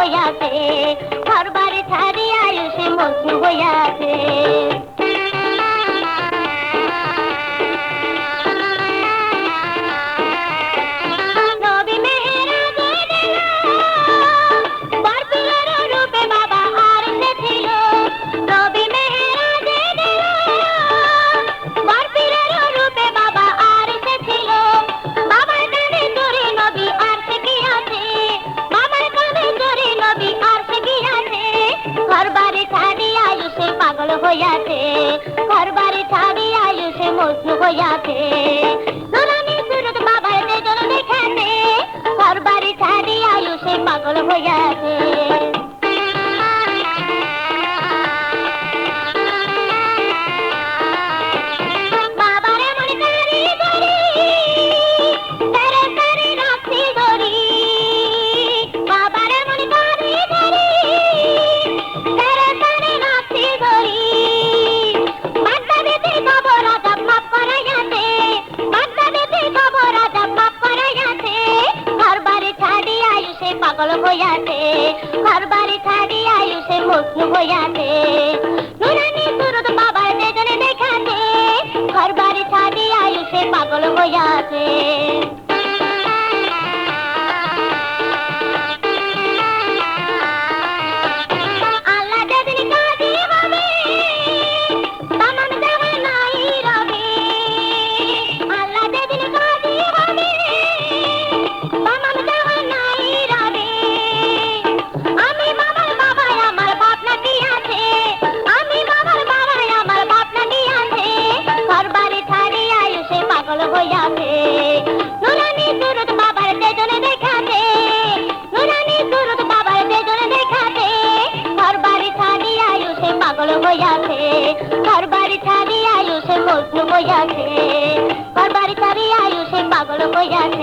হইয়াছে ঘর বাড়ি ছাড়ি আয়ুষে মজনু হইয়াছে। खोया थे পাগল হইয়াছে, ঘর বাড়ি ছাড়ি আয়ুষে মগ্ন হইয়াছে। নুরানি সুরত বাবার দেখাতে, ঘর বাড়ি ছাড়ি আয়ুষে পাগল হইয়াছে। পাগল হইয়াছে। নুরানি সুরত বাবার তেজনে দেখাতে। নুরানি সুরত বাবার তেজনে দেখাতে। ঘর বাড়ি ছাড়ি আয়ুষে পাগল হইয়াছে। ঘর বাড়ি ছাড়ি আয়ুষে মজনু হইয়াছে। ঘর বাড়ি ছাড়ি আয়ুষে পাগল হইয়াছে।